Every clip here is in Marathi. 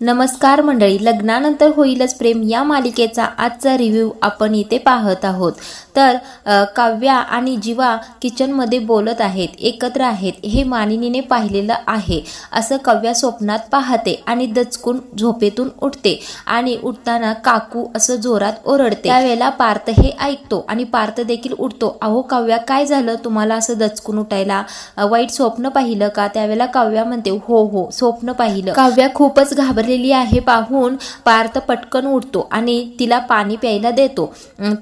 नमस्कार मंडळी लग्नानंतर होईलच प्रेम या मालिकेचा आजचा रिव्ह्यू आपण इथे पाहत आहोत. तर काव्या आणि जीवा किचनमध्ये बोलत आहेत एकत्र आहेत हे मानिनीने पाहिलेलं आहे. असं काव्या स्वप्नात पाहते आणि दचकून झोपेतून उठते आणि उठताना काकू असं जोरात ओरडते. त्यावेळेला पार्थ हे ऐकतो आणि पार्थ देखील उठतो. अहो काव्या काय झालं? तुम्हाला असं दचकून उठायला वाईट स्वप्न पाहिलं का? त्यावेळेला काव्या म्हणते हो हो स्वप्न पाहिलं. काव्या खूपच घाबर घाबरलेली आहे पाहून पार्थ पटकन उठतो आणि तिला पाणी प्यायला देतो.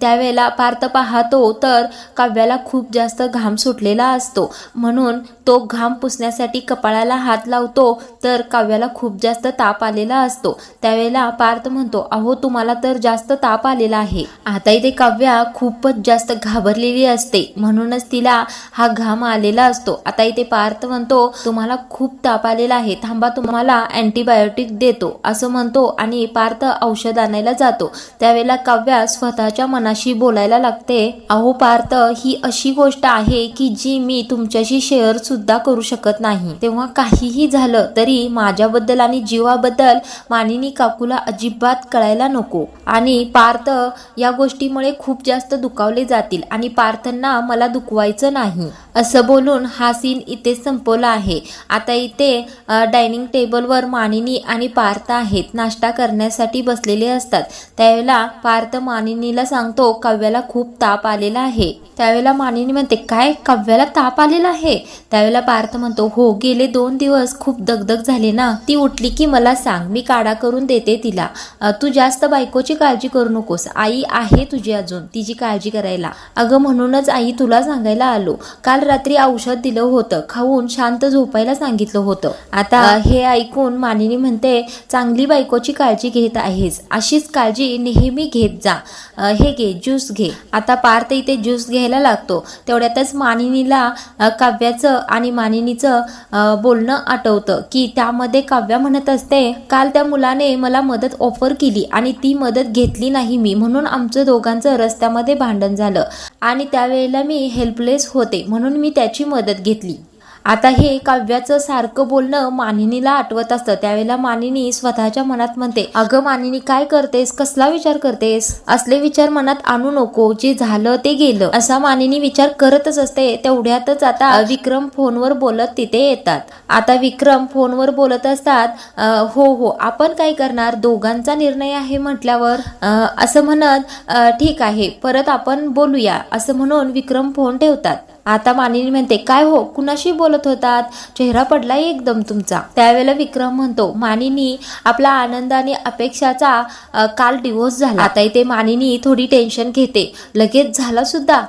त्यावेळेला पार्थ पाहतो तर काव्याला खूप जास्त घाम सुटलेला असतो. म्हणून तो घाम पुसण्यासाठी कपाळाला हात लावतो तर काव्याला खूप जास्त ताप आलेला असतो. त्यावेळेला पार्थ म्हणतो अहो तुम्हाला तर जास्त ताप आलेला आहे. आता इथे काव्या खूपच जास्त घाबरलेली असते. म्हणूनच तिला हा घाम आलेला असतो. आता इथे पार्थ म्हणतो तुम्हाला खूप ताप आलेला आहे. थांबा तुम्हाला अँटीबायोटिक दे देतो असं म्हणतो आणि पार्थ औषध आणायला जातो. त्यावेळेला काव्या स्वतःच्या मनाशी बोलायला लागते अहो पार्थ ही अशी गोष्ट आहे की जी मी तुमच्याशी शेअर सुद्धा करू शकत नाही. तेव्हा काहीही झालं तरी माझ्याबद्दल आणि जीवाबद्दल मानिनी काकूला अजिबात कळायला नको. आणि पार्थ या गोष्टीमुळे खूप जास्त दुखावले जातील आणि पार्थांना मला दुखवायचं नाही. असं बोलून हा सीन इथे संपवला आहे. आता इथे डायनिंग टेबलवर मानिनी आणि पार्थ आहेत. नाश्ता करण्यासाठी बसलेले असतात. त्यावेळेला पार्थ मानिनीला सांगतो काव्याला खूप ताप आलेला आहे. त्यावेळेला मानिनी म्हणते काय? काव्याला ताप आलेला आहे? त्यावेळेला पार्थ म्हणतो हो गेले दोन दिवस खूप दगदग झाली ना. ती उठली की मला सांग मी काढा करून देते तिला. तू जास्त बायकोची काळजी करू नकोस. आई आहे तुझी अजून तिची काळजी करायला. अगं म्हणूनच आई तुला सांगायला आलो. काल रात्री औषध दिलं होतं. खाऊन शांत झोपायला सांगितलं होतं. आता हे ऐकून मानिनी म्हणते चांगली बायकोची काळजी घेत आहेस. अशीच काळजी नेहमी घेत जा. हे घे ज्यूस घे. आता पार्थ इथे ज्यूस घ्यायला लागतो. तेवढ्यातच मानिनीला काव्याचं आणि मानिनीचं बोलणं आठवतं की त्यामध्ये काव्या म्हणत असते काल त्या मुलाने मला मदत ऑफर केली आणि ती मदत घेतली नाही मी. म्हणून आमचं दोघांचं रस्त्यामध्ये भांडण झालं आणि त्यावेळेला मी हेल्पलेस होते. म्हणून मी त्याची मदत घेतली. आता हे काव्याचं सारखं बोलणं मानिनीला आठवत असतं. त्यावेळेला मानिनी स्वतःच्या मनात म्हणते अगं मानिनी काय करतेस? कसला विचार करतेस? असले विचार मनात आणू नको. जे झालं ते गेलं. असा मानिनी विचार करतच असते. तेवढ्यातच आता विक्रम फोनवर बोलत तिथे येतात. आता विक्रम फोनवर बोलत असतात हो हो आपण काय करणार? दोघांचा निर्णय आहे म्हटल्यावर. असं म्हणत ठीक आहे परत आपण बोलूया. असं म्हणून विक्रम फोन ठेवतात. आता मानिनी म्हणते काय हो? कुणाशी बोलत होतात? चेहरा पडलाय एकदम तुमचा. त्यावेळेला विक्रम म्हणतो मानिनी आपला आनंद आणि अपेक्षाचा काल डिवोर्स झाला. आता इथे मानिनी थोडी टेन्शन घेते. लगेच झाला सुद्धा.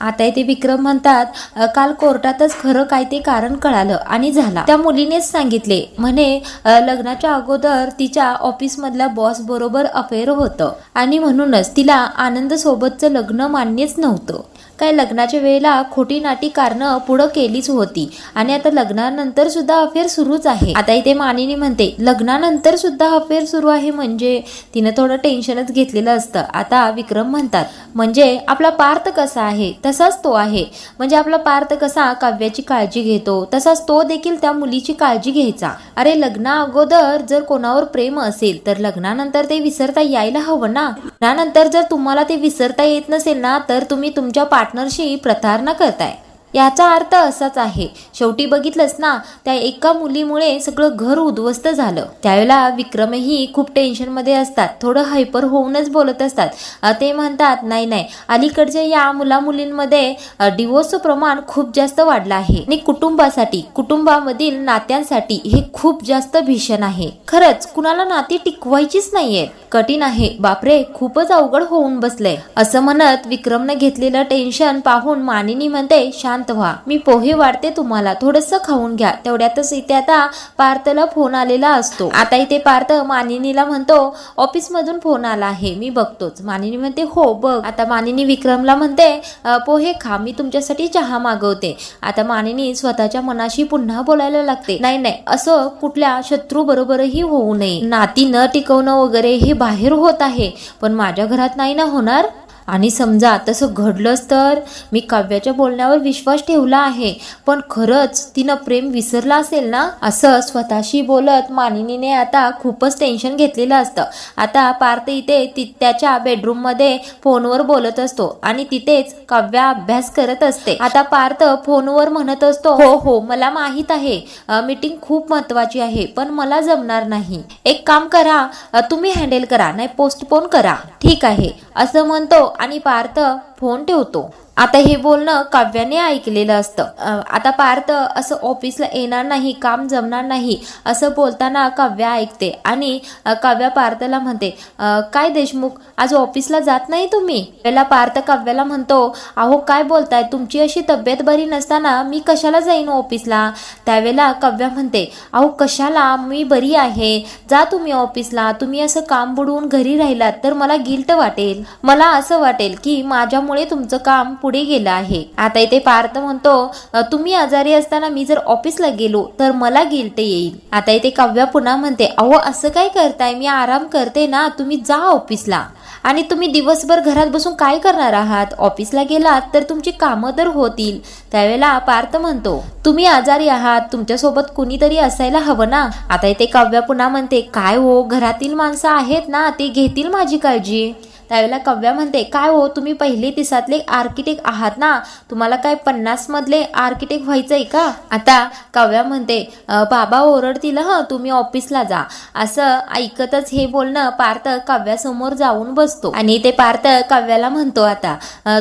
आता इथे विक्रम म्हणतात काल कोर्टातच खरं काय ते कारण कळालं आणि झाला. त्या मुलीनेच सांगितले. म्हणे लग्नाच्या अगोदर तिच्या ऑफिसमधल्या बॉस बरोबर अफेअर होतं आणि म्हणूनच तिला आनंद सोबतचं लग्न मान्यच नव्हतं. काय लग्नाच्या वेळेला खोटी नाटी कारणं पुढं केलीच होती. आणि आता लग्नानंतर सुद्धा अफेअर सुरूच आहे. आता इथे मानिनी म्हणते लग्नानंतर सुद्धा अफेअर सुरू आहे म्हणजे तिनं थोडं टेन्शनच घेतलेलं असतं. आता विक्रम म्हणतात म्हणजे आपला पार्थ कसा आहे? तसाच तो आहे. म्हणजे आपला पार्थ कसा काव्याची काळजी घेतो? तसाच तो देखील त्या मुलीची काळजी घ्यायचा. अरे लग्ना अगोदर जर कोणावर प्रेम असेल तर लग्नानंतर ते विसरता यायला हवं ना? लग्नानंतर जर तुम्हाला ते विसरता येत नसेल ना तर तुम्ही तुमच्या पार्टनरशी प्रतारणा करताय. याचा अर्थ असाच आहे. शेवटी बघितलंस ना त्या एका मुलीमुळे सगळं घर उद्ध्वस्त झालं. त्यावेळेला विक्रमही खूप टेन्शनमध्ये असतात. थोडं हायपर होऊनच बोलत असतात. ते म्हणतात नाही नाही. अलीकडच्या या मुला मुलींमध्ये डिवोर्सचं प्रमाण खूप जास्त वाढलं आहे. आणि कुटुंबासाठी कुटुंबामधील नात्यांसाठी हे खूप जास्त भीषण आहे. खरंच कुणाला नाती टिकवायचीच नाहीये. कठीण आहे. बापरे खूपच अवघड होऊन बसलंय. असं म्हणत विक्रमनं घेतलेलं टेन्शन पाहून मानिनी म्हणते शांत व्हा. मी पोहे वाढते तुम्हाला. थोडस खाऊन घ्या. तेवढ्यातच इथे आता पार्थला फोन आलेला असतो. आता इथे पार्थ मानिनीला म्हणतो ऑफिस मधून फोन आला आहे. मी बघतोच. मानिनी म्हणते हो बघ. आता मानिनी विक्रमला म्हणते पोहे खा. मी तुमच्यासाठी चहा मागवते. आता मानिनी स्वतःच्या मनाशी पुन्हा बोलायला लागते. नाही नाही. असं कुठल्या शत्रू बरोबरही होऊ नये. नाती न टिकवणं वगैरे हे बाहेर होत आहे. पण माझ्या घरात नाही ना होणार? आणि समजा तसं घडलंच तर मी काव्याच्या बोलण्यावर विश्वास ठेवला आहे पण खरंच तिनं प्रेम विसरला असेल ना? असं स्वतःशी बोलत मानिनीने आता खूपच टेन्शन घेतलेलं असतं. आता पार्थ इथे ति त्याच्या बेडरूममध्ये फोनवर बोलत असतो आणि तिथेच काव्या अभ्यास करत असते. आता पार्थ फोनवर म्हणत असतो हो हो मला माहीत आहे. मीटिंग खूप महत्वाची आहे पण मला जमणार नाही. एक काम करा तुम्ही हँडल करा नाही पोस्टपोन करा. ठीक आहे असं म्हणतो आणि पार्थ फोन ठेवतो. आता हे बोलणं काव्याने ऐकलेलं असतं. आता पार्थ असं ऑफिसला येणार नाही काम जमणार नाही असं बोलताना काव्या ऐकते आणि काव्या पार्थला म्हणते काय देशमुख आज ऑफिसला जात नाही तुम्ही? त्याला पार्थ काव्याला म्हणतो अहो काय बोलताय? तुमची अशी तब्येत बरी नसताना मी कशाला जाईन ऑफिसला? त्यावेळेला काव्या म्हणते अहो कशाला? मी बरी आहे. जा तुम्ही ऑफिसला. तुम्ही असं काम बुडवून घरी राहिलात तर मला गिल्ट वाटेल. मला असं वाटेल की माझ्यामुळे तुमचं काम पुढे गेलं आहे. आता इथे पार्थ म्हणतो तुम्ही आजारी असताना मी जर ऑफिसला गेलो तर मला गिल्ट येईल. आता इथे काव्या पुन्हा म्हणते अहो असं काय करताय? मी आराम करते ना तुम्ही जा ऑफिसला. आणि तुम्ही दिवसभर घरात बसून काय करणार आहात? ऑफिसला गेलात तर तुमची कामं तर होतील. त्यावेळेला पार्थ म्हणतो तुम्ही आजारी आहात तुमच्यासोबत कुणीतरी असायला हवं ना? आता इथे काव्या पुन्हा म्हणते काय हो घरातील माणसं आहेत ना ते घेतील माझी काळजी. त्यावेळेला कव्या म्हणते काय हो तुम्ही पहिले दिसातले आर्किटेक्ट आहात ना? तुम्हाला काय पन्नास मधले आर्किटेक्ट व्हायचंय का? आता कव्या म्हणते बाबा ओरडतील हं तुम्ही ऑफिसला जा. असं ऐकतच हे बोलणं पार्थ काव्यासमोर जाऊन बसतो. आणि ते पार्थ काव्याला म्हणतो आता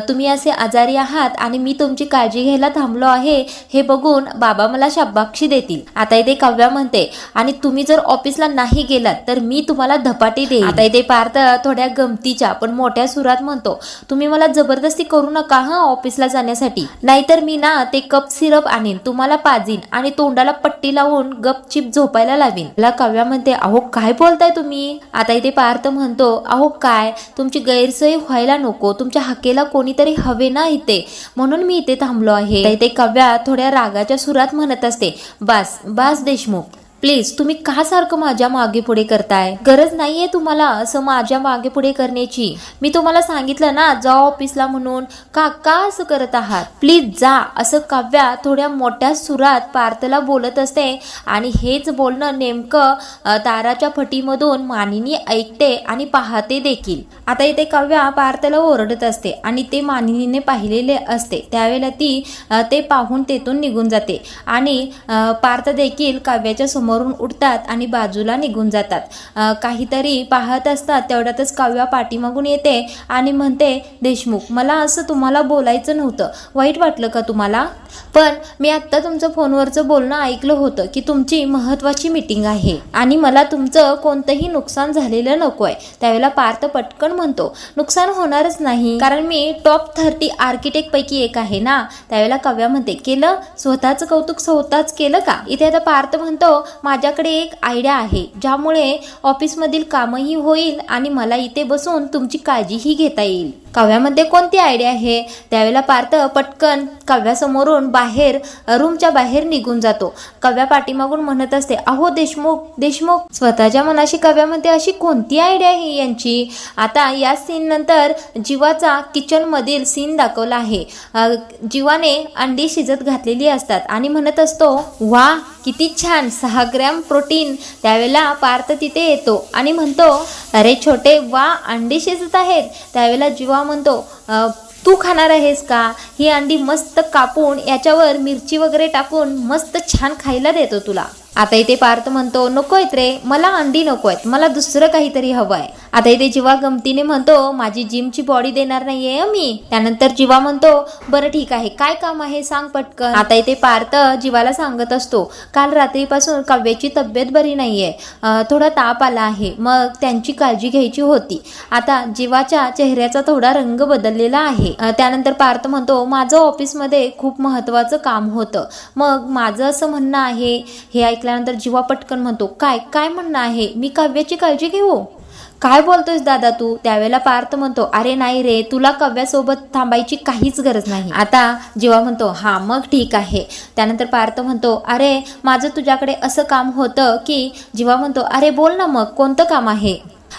तुम्ही असे आजारी आहात आणि मी तुमची काळजी घ्यायला थांबलो आहे हे बघून बाबा मला शाबाक्षी देतील. आता इथे काव्या म्हणते आणि तुम्ही जर ऑफिसला नाही गेलात तर मी तुम्हाला धपाटी देईन. आता इथे पार्थ थोड्या गमतीच्या पण मोठ्या सुरात म्हणतो तुम्ही मला जबरदस्ती करू नका हा ऑफिसला जाण्यासाठी. नाहीतर मी ना ते कप सिरप आणीन तुम्हाला पाजीन आणि तोंडाला पट्टी लावून गपचिप झोपायला लावीन. मला काव्या म्हणते अहो काय बोलताय तुम्ही? आता इथे पार्थ म्हणतो अहो काय? तुमची गैरसोय व्हायला नको तुमच्या हकेला कोणीतरी हवे ना इथे. म्हणून मी इथे थांबलो आहे. इथे काव्या थोड्या रागाच्या सुरात म्हणत असते बास बास देशमुख प्लीज तुम्ही का सारखं माझ्या मागे पुढे करताय. गरज नाहीये तुम्हाला असं माझ्या मागे पुढे करण्याची. मी तुम्हाला सांगितलं ना जा ऑफिसला म्हणून. का का असं करत आहात? प्लीज जा. असं काव्या थोड्या मोठ्या सुरात पार्थला बोलत असते. आणि हेच बोलणं नेमकं ताराच्या फटीमधून मानिनी ऐकते आणि पाहते देखील. आता इथे काव्या पार्थला ओरडत असते आणि ते मानिनीने पाहिलेले असते. त्यावेळेला ती ते पाहून तेथून निघून जाते. आणि पार्थ देखील काव्याच्या समोर समोरून उठतात आणि बाजूला निघून जातात. काहीतरी पाहत असतात तेवढ्यातच काव्या पाठीमागून येते आणि म्हणते देशमुख मला असं तुम्हाला बोलायचं नव्हतं. वाईट वाटलं का तुम्हाला? पण मी आत्ता तुमचं फोनवरचं बोलणं ऐकलं होतं की तुमची महत्वाची मीटिंग आहे आणि मला तुमचं कोणतंही नुकसान झालेलं नको आहे त्यावेळेला पार्थ पटकन म्हणतो नुकसान होणारच नाही. कारण मी टॉप थर्टी आर्किटेक्ट पैकी एक आहे ना? त्यावेळेला काव्या म्हणते केलं? स्वतःचं कौतुक स्वतःच केलं का? इथे आता पार्थ म्हणतो माझ्याकडे एक आयडिया आहे ज्यामुळे ऑफिसमधील कामही होईल आणि मला इथे बसून तुमची काळजीही घेता येईल. काव्यामध्ये कोणती आयडिया आहे? त्यावेळेला पार्थ पटकन काव्यासमोरून बाहेर रूमच्या बाहेर निघून जातो. काव्या पाठीमागून म्हणत असते अहो देशमुख देशमुख स्वतःच्या मनाशी काव्यामध्ये अशी कोणती आयडिया आहे यांची? आता या सीन नंतर जीवाचा किचनमधील सीन दाखवला आहे. जीवाने अंडी शिजत घातलेली असतात आणि म्हणत असतो वा किती छान! सहा ग्रॅम प्रोटीन. त्यावेळेला पार्थ तिथे येतो आणि म्हणतो अरे छोटे वा अंडी शिजत आहेत. त्यावेळेला जीवा म्हणतो तू खाणार आहेस का? ही अंडी मस्त कापून याच्यावर मिरची वगैरे टाकून मस्त छान खायला देतो तुला. आता इथे पार्थ म्हणतो नको आहेत रे मला अंडी नको आहेत मला दुसरं काहीतरी हवं आहे आता इथे जीवा गमतीने म्हणतो माझी जिमची बॉडी देणार नाहीये मी. त्यानंतर जीवा म्हणतो बरं ठीक आहे काय काम आहे सांग पटकन. आता इथे पार्थ जीवाला सांगत असतो काल रात्रीपासून काव्याची तब्येत बरी नाहीये थोडा ताप आला आहे मग त्यांची काळजी घ्यायची होती. आता जीवाच्या चेहऱ्याचा थोडा रंग बदललेला आहे. त्यानंतर पार्थ म्हणतो माझं ऑफिसमध्ये खूप महत्वाचं काम होतं मग माझं असं म्हणणं आहे. हे ऐकल्यानंतर जीवा पटकन म्हणतो काय काय म्हणणं आहे? मी काव्याची काळजी घेऊ? काय बोलतोयस दादा तू? त्यावेळेला पार्थ म्हणतो अरे नाही रे तुला कव्यासोबत थांबायची काहीच गरज नाही. आता जेव्हा म्हणतो हा मग ठीक आहे. त्यानंतर पार्थ म्हणतो अरे माझं तुझ्याकडे असं काम होतं की जेव्हा म्हणतो अरे बोल ना मग कोणतं काम आहे?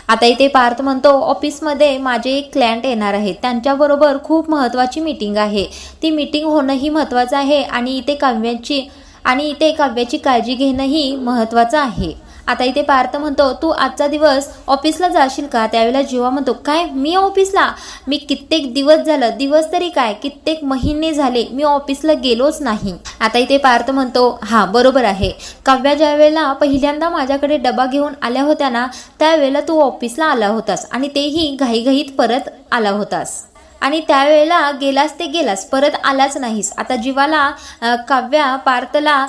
आता इथे पार्थ म्हणतो ऑफिसमध्ये माझे एक क्लायंट येणार आहेत. त्यांच्याबरोबर खूप महत्त्वाची मीटिंग आहे. ती मीटिंग होणंही महत्त्वाचं आहे आणि इथे काव्याची आणि इथे काव्याची काळजी घेणंही महत्त्वाचं आहे. आता इथे पार्थ म्हणतो तू आजचा दिवस ऑफिसला जाशील का? त्यावेळेला जीवा म्हणतो काय? मी ऑफिसला? मी कित्येक दिवस झालं दिवस तरी काय? कित्येक महिने झाले मी ऑफिसला गेलोच नाही. आता इथे पार्थ म्हणतो हा बरोबर आहे. काव्या ज्या वेळेला पहिल्यांदा माझ्याकडे डबा घेऊन आल्या होत्या ना त्यावेळेला तू ऑफिसला आला होतास आणि तेही घाईघाईत परत आला होतास. आणि त्यावेळेला गेलास ते गेलास परत आलाच नाहीस. आता जीवाला काव्या पार्थला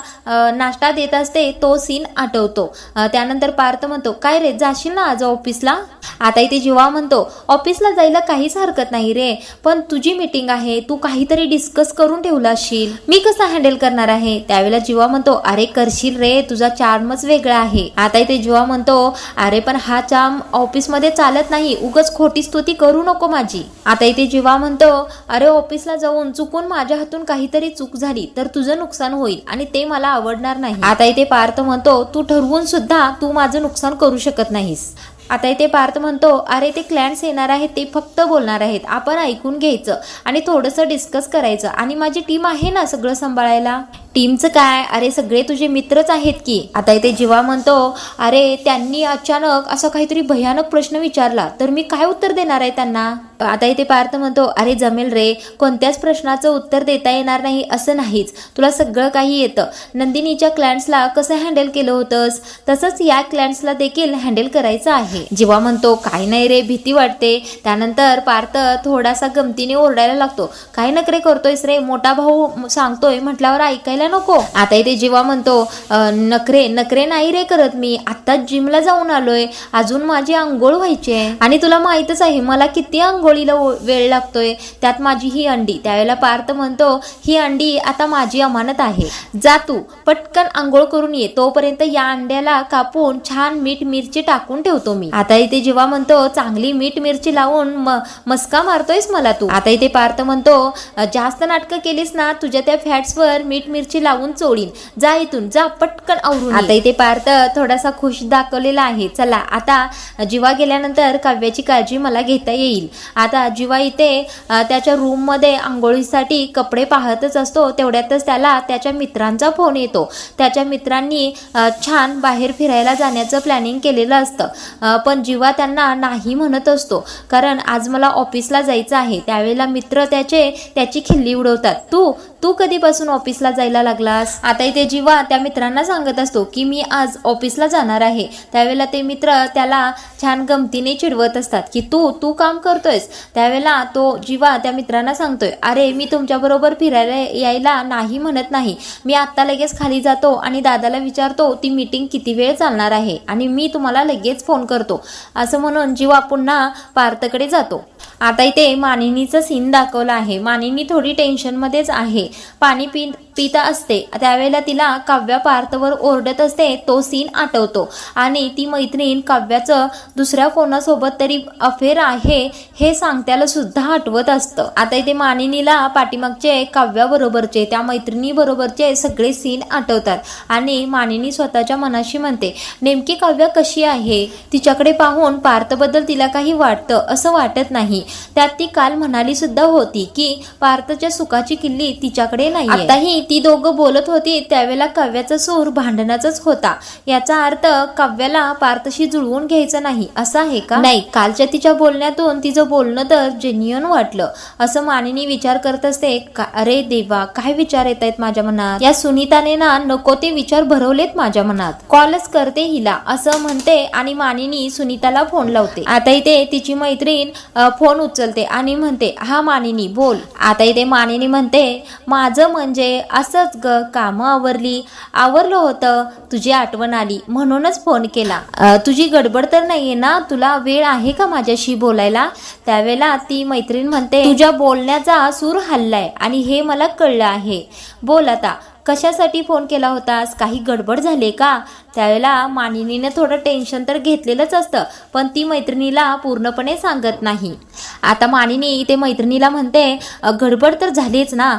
नाश्ता देत असते तो सीन आठवतो. त्यानंतर पार्थ म्हणतो काय रे जाशील ना आज ऑफिसला आता इथे जीवा म्हणतो ऑफिसला जायला काहीच हरकत नाही रे पण तुझी मीटिंग आहे तू काहीतरी डिस्कस करून ठेवला असशील. मी कसं हँडल करणार आहे? त्यावेळेला जीवा म्हणतो अरे करशील रे तुझा चार्मच वेगळा आहे. आता इथे जीवा म्हणतो अरे पण हा चार्म ऑफिसमध्ये चालत नाही उगच खोटी स्तुती करू नको माझी. आता इथे जीवा म्हणतो अरे ऑफिसला जाऊन चुकून माझ्या हातून काहीतरी चूक झाली तर तुझं नुकसान होईल आणि ते मला आवडणार नाही. आता इथे पार्थ म्हणतो तू ठरवून सुद्धा तू माझं नुकसान करू शकत नाहीस. आता इथे पार्थ म्हणतो अरे ते क्लायंट्स येणार आहेत ते फक्त बोलणार आहेत. आपण ऐकून घ्यायचं आणि थोडंसं डिस्कस करायचं आणि माझी टीम आहे ना सगळं सांभाळायला. टीमचं काय? अरे सगळे तुझे मित्रच आहेत की. आता इथे जीवा म्हणतो अरे त्यांनी अचानक असा काहीतरी भयानक प्रश्न विचारला. तर मी काय उत्तर देणार आहे त्यांना? आता इथे पार्थ म्हणतो अरे जमेल रे. कोणत्याच प्रश्नाचं उत्तर देता येणार नाही असं नाहीच. तुला सगळं काही येतं. नंदिनीच्या क्लायंट्सला कसं हँडल केलं होतंस? तसंच या क्लायंट्सला देखील हँडल करायचं आहे. जीवा म्हणतो काय नाही रे भीती वाटते. त्यानंतर पार्थ थोडासा गमतीने ओरडायला लागतो काय नकरे करतोयस रे? मोठा भाऊ सांगतोय म्हटल्यावर ऐकायला नको. आता इथे जीवा म्हणतो नखरे नखरे नाही रे करत मी. आत्ताच जिमला जाऊन आलोय. अजून माझी आंघोळ व्हायची आहे. आणि तुला माहीतच आहे मला किती आंघोळीला वेळ लागतोय. त्यात माझी ही अंडी. त्यावेळेला पार्थ म्हणतो ही अंडी आता माझी अमानत आहे. जा तू पटकन आंघोळ करून ये. तोपर्यंत या अंड्याला कापून छान मीठ मिरची टाकून ठेवतो मी. आता इथे जेव्हा म्हणतो चांगली मीठ मिरची लावून म- मस्का मारतोयस मला तू. आता इथे पार्थ म्हणतो जास्त नाटकं केलीस ना तुझ्या त्या फॅट्सवर मीठ मिरची लावून चोळीन. जा इथून जा पटकन आवरून आता इथे पार्थ थोडासा खुश दाखवलेला आहे. चला आता जीवा गेल्यानंतर काव्याची काळजी मला घेता येईल. आता जीवा इथे त्याच्या रूममध्ये आंघोळीसाठी कपडे पाहतच असतो. तेवढ्यातच त्याला त्याच्या मित्रांचा फोन येतो. त्याच्या मित्रांनी छान बाहेर फिरायला जाण्याचं प्लॅनिंग केलेलं असतं. पण जीवा त्यांना नाही म्हणत असतो. कारण आज मला ऑफिसला जायचं आहे. त्यावेळेला मित्र त्याचे त्याची खिल्ली उडवतात. तू तू कधीपासून ऑफिसला जायला लागलास? आता इथे जीवा त्या मित्रांना सांगत असतो की मी आज ऑफिसला जाणार आहे. त्यावेळेला ते मित्र त्याला छान गमतीने चिडवत असतात की तू तू काम करतोयस. त्यावेळेला तो जीवा त्या मित्रांना सांगतोय अरे मी तुमच्याबरोबर फिरायला यायला नाही म्हणत नाही. मी आत्ता लगेच खाली जातो आणि दादाला विचारतो ती मीटिंग किती वेळ चालणार आहे? आणि मी तुम्हाला लगेच फोन करतो. असं म्हणून जीवा पुन्हा पार्थकडे जातो. आता इथे मानिनीचं सीन दाखवलं आहे. मानिनी थोडी टेन्शनमध्येच आहे. पाणी पी पिता असते. त्यावेळेला तिला काव्या पार्थवर ओरडत असते तो सीन आठवतो. आणि ती मैत्रीण काव्याचं दुसऱ्या कोणासोबत तरी अफेअर आहे हे सांगत्याला सुद्धा आठवत असतं. आता इथे मानिनीला पाठीमागचे काव्याबरोबरचे त्या मैत्रिणीबरोबरचे सगळे सीन आठवतात. आणि मानिनी स्वतःच्या मनाशी म्हणते नेमकी काव्य कशी आहे? तिच्याकडे पाहून पार्थबद्दल तिला काही वाटतं असं वाटत नाही. त्यात ती काल म्हणाली सुद्धा होती की पार्थच्या सुखाची किल्ली तिच्याकडे नाही आताही ती दोघं बोलत होती त्यावेळेला काव्याचा सूर भांडणाचाच होता. याचा अर्थ काव्याला पार्थशी जुळवून घ्यायचा नाही असं आहे का? नाही कालच्या तिच्या बोलण्यातून तिचं बोलणं तर जेन्युअन वाटलं. असं मानिनी विचार करत असते का- अरे देवा काय विचार येत आहेत माझ्या मनात? या सुनीताने ना नको ते विचार भरवलेत माझ्या मनात. कॉलच करते हिला असं म्हणते आणि मानिनी सुनीताला फोन लावते. आता इथे तिची मैत्रीण फोन उचलते आणि म्हणते हा मानिनी बोल. आता इथे मानिनी म्हणते माझं म्हणजे असंच ग कामं आवरली. आवरलं होतं. तुझी आठवण आली. म्हणूनच फोन केला. तुझी गडबड तर नाहीये ना? तुला वेळ आहे का माझ्याशी बोलायला? त्यावेळेला ती मैत्रीण म्हणते तुझ्या बोलण्याचा सूर हल्लाय आणि हे मला कळलं आहे. बोल आता. कशासाठी फोन केला होतास? काही गडबड झाली का? त्यावेळेला मानिनीने थोडं टेन्शन तर घेतलेलंच असतं पण ती मैत्रिणीला पूर्णपणे सांगत नाही. आता मानिनी ते मैत्रिणीला म्हणते गडबड तर झालीच ना.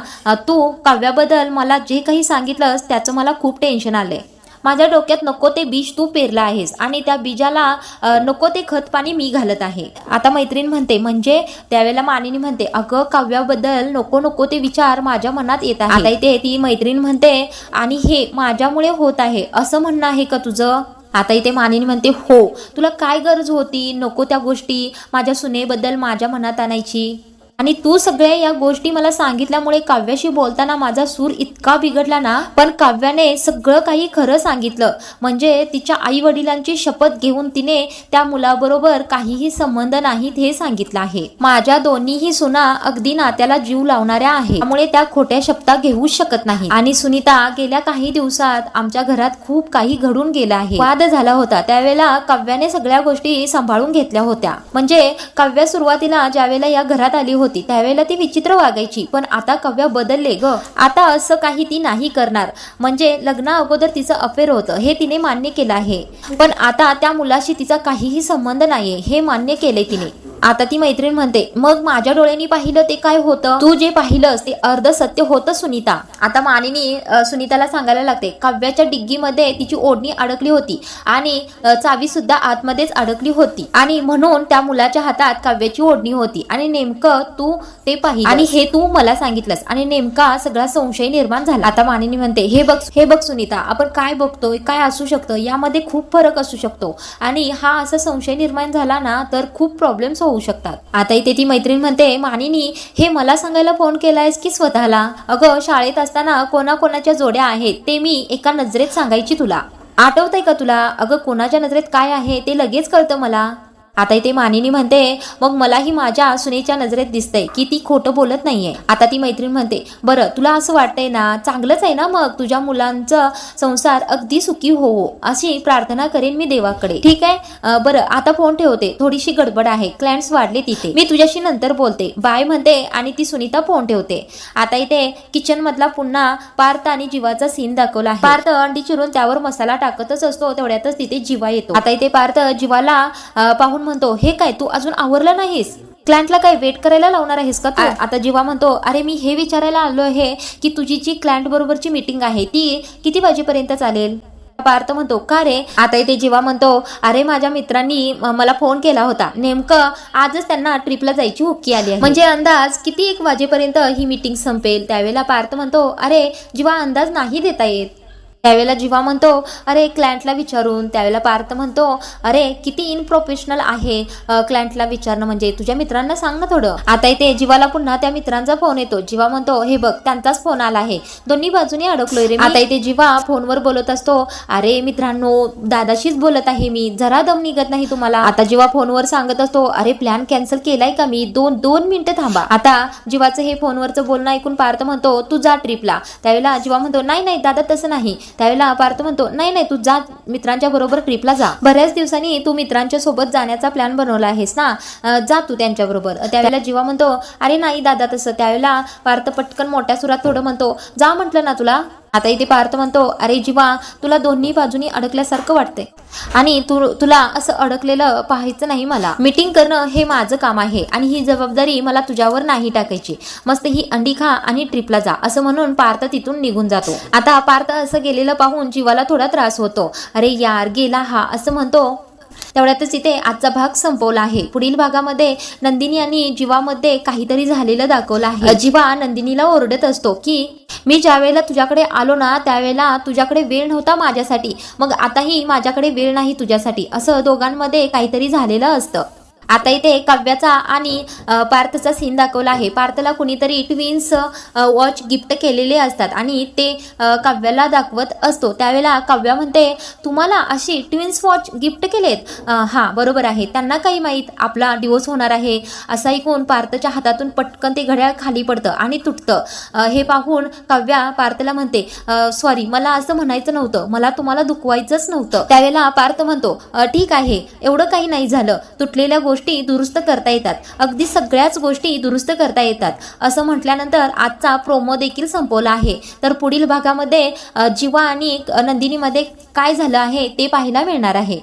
तू काव्याबद्दल मला जे काही सांगितलंस त्याचं मला खूप टेन्शन आलंय. माझ्या डोक्यात नको ते बीज तू पेरलं आहेस आणि त्या बीजाला नको ते खत पाणी मी घालत आहे. आता मैत्रीण म्हणते म्हणजे? त्यावेळेला मानिनी म्हणते अगं काव्याबद्दल नको नको ते विचार माझ्या मनात येत आहे आता इथे ती मैत्रीण म्हणते आणि हे माझ्यामुळे होत आहे असं म्हणणं आहे का तुझं? आता इथे मानिनी म्हणते हो तुला काय गरज होती? नको त्या गोष्टी माझ्या सुनेबद्दल माझ्या मनात आणायची. आणि तू सगळ्या या गोष्टी मला सांगितल्यामुळे काव्याशी बोलताना माझा सूर इतका बिघडला ना. पण काव्याने सगळं काही खरं सांगितलं. म्हणजे तिच्या आई वडिलांची शपथ घेऊन तिने त्या मुलाबरोबर काहीही संबंध नाहीत हे सांगितलं आहे. माझ्या दोन्हीही सुना अगदी नात्याला जीव लावणाऱ्या आहेत. त्यामुळे त्या खोट्या शब्दा घेऊच शकत नाही. आणि सुनीता गेल्या काही दिवसात आमच्या घरात खूप काही घडून गेलं आहे. वाद झाला होता. त्यावेळेला काव्याने सगळ्या गोष्टी सांभाळून घेतल्या होत्या. म्हणजे काव्या सुरुवातीला ज्यावेळेला या घरात आली होती होती. त्यावेळेला ती विचित्र वागायची. पण आता कव्या बदलले ग. आता असं काही ती नाही करणार. म्हणजे लग्ना अगोदर तिचं अफेअर होतं. हे तिने मान्य केलं आहे. पण आता त्या मुलाशी तिचा काहीही संबंध नाहीये. हे मान्य केले तिने. आता ती मैत्रीण म्हणते मग माझ्या डोळ्यांनी पाहिलं ते काय होतं? तू जे पाहिलंस ते अर्ध सत्य होतं सुनीता. आता मानिनी सुनीताला सांगायला लागते काव्याच्या डिग्गीमध्ये तिची ओढणी अडकली होती आणि चावी सुद्धा आतमध्येच अडकली होती आणि म्हणून त्या मुलाच्या हातात काव्याची ओढणी होती आणि नेमकं तू ते पाहिलं आणि हे तू मला सांगितलंस आणि नेमका सगळा संशय निर्माण झाला. आता मानिनी म्हणते हे बघ हे बघ सुनीता आपण काय बघतोय काय असू शकतं यामध्ये खूप फरक असू शकतो आणि हा असा संशय निर्माण झाला ना तर खूप प्रॉब्लेम्स होऊ शकतात. आता इथे ती मैत्रीण म्हणते मानिनी हे मला सांगायला फोन केलायस की स्वतःला? अगं शाळेत असताना कोणाकोणाच्या जोड्या आहेत ते मी एका नजरेत सांगायची तुला. आठवतंय का तुला? अगं कोणाच्या नजरेत काय आहे ते लगेच कळतं मला. आता इथे मानिनी म्हणते मग मलाही माझ्या सुनेच्या नजरेत दिसतंय की ती खोटं बोलत नाहीये. आता ती मैत्रीण म्हणते बरं तुला असं वाटतंय ना चांगलंच आहे ना मग? तुझ्या मुलांचा संसार अगदी सुखी होवो अशी प्रार्थना करेन मी देवाकडे. ठीक आहे? बरं आता फोन ठेवते. थोडीशी गडबड आहे. क्लायंट्स वाढले तिथे. मी तुझ्याशी नंतर बोलते. बाय म्हणते आणि ती सुनीता फोन ठेवते. आता इथे किचन मधला पुन्हा पार्थ आणि जीवाचा सीन दाखवला आहे. पार्थ अंडी चिरून त्यावर मसाला टाकतच असतो तेवढ्यातच तिथे जीवा येतो. आता इथे पार्थ जीवाला पाहून म्हणतो हे काय तू अजून आवरलं नाहीस? क्लायंटला काय वेट करायला लावणार आहेस का तू? आता जेव्हा म्हणतो अरे मी हे विचारायला आलो आहे की तुझी जी क्लायंट बरोबरची मीटिंग आहे ती किती वाजेपर्यंत चालेल? पार्थ म्हणतो का रे? आता इथे जेव्हा म्हणतो अरे माझ्या मित्रांनी मला फोन केला होता. नेमकं आजच त्यांना ट्रिपला जायची हुक्की आली आहे. म्हणजे अंदाज किती एक वाजेपर्यंत ही मीटिंग संपेल? त्यावेळेला पार्थ म्हणतो अरे जेव्हा अंदाज नाही देता येत त्यावेळेला जीवा म्हणतो अरे क्लायंटला विचारून. त्यावेळेला पार्थ म्हणतो अरे किती इनप्रोफेशनल आहे क्लायंटला विचारणं म्हणजे. तुझ्या मित्रांना सांग ना थोडं. आता इथे जीवाला पुन्हा त्या मित्रांचा फोन येतो. जीवा म्हणतो हे बघ त्यांचाच फोन आला आहे. दोन्ही बाजूनी अडकलोय रे मी. आता इथे जीवा फोनवर बोलत असतो अरे मित्रांनो दादाशीच बोलत आहे मी. जरा दम निघत नाही तुम्हाला. आता जिवा फोनवर सांगत असतो अरे प्लॅन कॅन्सल केलाय का मी? दोन दोन मिनिटं थांबा. आता जीवाचं हे फोनवरचं बोलणं ऐकून पार्थ म्हणतो तू जा ट्रिपला त्यावेळेला जीवा म्हणतो नाही नाही दादा तसं नाही. त्यावेळेला पार्थ म्हणतो नाही नाही तू जा मित्रांच्या बरोबर ट्रिपला जा. बऱ्याच दिवसांनी तू मित्रांच्या सोबत जाण्याचा प्लॅन बनवला आहेस ना? जा तू त्यांच्या बरोबर. त्यावेळेला जीवा म्हणतो अरे नाही दादा तसं. त्यावेळेला पार्थ पटकन मोठ्या सुरात थोडं म्हणतो जा म्हटलं ना तुला आता इथे पार्थ म्हणतो अरे जीवा तुला दोन्ही बाजूनी अडकल्यासारखं वाटतंय. आणि तू तुला असं अडकलेलं पाहायचं नाही मला. मीटिंग करणं हे माझं काम आहे आणि ही जबाबदारी मला तुझ्यावर नाही टाकायची. मस्त ही अंडी खा आणि ट्रिपला जा. असं म्हणून पार्थ तिथून निघून जातो. आता पार्थ असं गेलेलं पाहून जीवाला थोडा त्रास होतो. अरे यार गेला हा. असं म्हणतो तेवढ्यातच इथे आजचा भाग संपवला आहे. पुढील भागामध्ये नंदिनी आणि जीवामध्ये काहीतरी झालेलं दाखवलं आहे. जीवा नंदिनीला ओरडत असतो की मी ज्यावेळेला तुझ्याकडे आलो ना त्यावेळेला तुझ्याकडे वेळ नव्हता माझ्यासाठी. मग आताही माझ्याकडे वेळ नाही तुझ्यासाठी. असं दोघांमध्ये काहीतरी झालेलं असतं. आता इथे काव्याचा आणि पार्थचा सीन दाखवला आहे. पार्थला कुणीतरी ट्विन्स वॉच गिफ्ट केलेले असतात आणि ते काव्याला दाखवत असतो. त्यावेळेला काव्या म्हणते तुम्हाला अशी ट्विन्स वॉच गिफ्ट केलेत? अ, हा बरोबर आहे. त्यांना काही माहीत आपला डिवोर्स होणार आहे. असं ऐकून पार्थच्या हातातून पटकन ते घड्याळ खाली पडतं आणि तुटतं. हे पाहून काव्या पार्थला म्हणते सॉरी मला असं म्हणायचं नव्हतं. मला तुम्हाला दुखवायचंच नव्हतं. त्यावेळेला पार्थ म्हणतो ठीक आहे. एवढं काही नाही झालं. तुटलेल्या गोष्टी गोष्टी दुरुस्त करता येतात. अगदी सगळ्याच गोष्टी दुरुस्त करता येतात. असं म्हटल्यानंतर आजचा प्रोमो देखील संपवला आहे. तर पुढील भागामध्ये जीवा आणि नंदिनीमध्ये काय झालं आहे ते पाहायला मिळणार आहे.